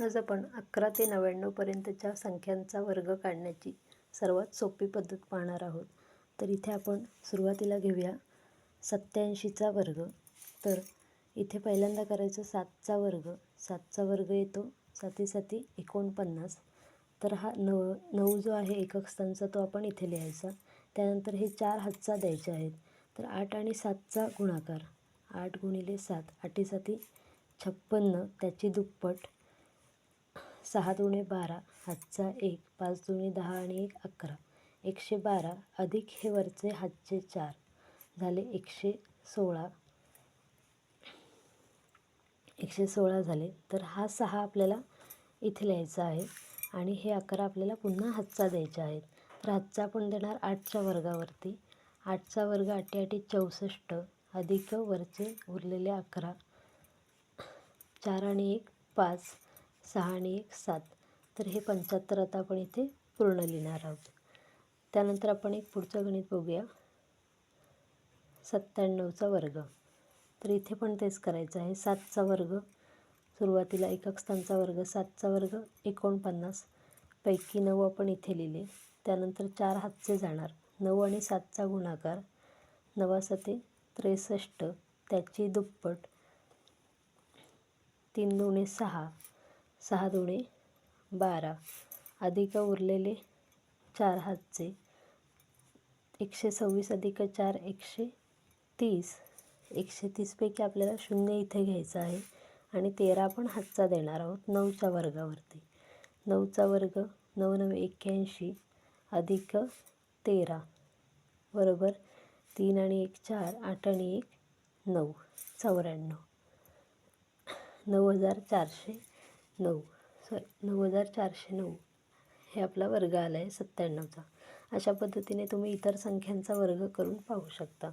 आज आपण अकरा ते नव्याण्णवपर्यंतच्या संख्यांचा वर्ग काढण्याची सर्वात सोपी पद्धत पाहणार आहोत. तर इथे आपण सुरुवातीला घेऊया. सत्याऐंशीचा वर्ग. तर इथे पहिल्यांदा करायचं सातचा वर्ग. सातचा वर्ग येतो. साती साती एकोणपन्नास. तर हा नऊ नऊ जो आहे एकक स्थानचा तो आपण इथे लिहायचा. त्यानंतर हे चार हातचा द्यायचे आहेत. तर आठ आणि सातचा गुणाकार. आठ गुणिले सात. आठी छप्पन्न. त्याची दुप्पट सहा दुणे बारा हातचा एक पाच दुणे दहा आणि एक अकरा. एकशे बारा अधिक हे वरचे हातचे चार. झाले एकशे सोळा. एकशे सोळा झाले. तर हा सहा आपल्याला इथे लिहायचा आहे आणि हे अकरा आपल्याला पुन्हा हातचा द्यायचे आहेत तर हातचा आपण देणार आठच्या वर्गावरती. आठचा वर्ग आठी आठी चौसष्ट अधिक वरचे उरलेले अकरा. चार आणि एक पाच. सहा आणि एक सात. तर हे पंच्याहत्तर आता आपण इथे पूर्ण लिहिणार आहोत. त्यानंतर आपण एक पुढचं गणित बघूया. सत्त्याण्णवचा वर्ग. तर इथे पण तेच करायचं आहे. सातचा वर्ग. सुरुवातीला एककस्थांचा वर्ग. सातचा वर्ग एकोणपन्नास. पैकी नऊ आपण इथे लिहिले. त्यानंतर चार हातचे जाणार. नऊ आणि सातचा गुणाकार. नवासते त्रेसष्ट. त्याची दुप्पट तीन दोणे सहा. सहा दोणे बारा. अधिक उरलेले चार हातचे. एकशे सव्वीस अधिक चार एकशे तीस. एकशे तीसपैकी आपल्याला शून्य इथे घ्यायचं आहे. आणि तेरा आपण हातचा देणार आहोत नऊच्या वर्गावरती. नऊचा वर्ग नऊ नऊ एक्क्याऐंशी अधिक तेरा. बरोबर? तीन आणि एक चार. आठ आणि एक नऊ. चौऱ्याण्णव. नऊ हजार चारशे नऊ. सॉरी नऊ हजार चारशे नऊ. हे आपला वर्ग आला आहे सत्त्याण्णवचा. अशा पद्धतीने तुम्ही इतर संख्यांचा वर्ग करून पाहू शकता.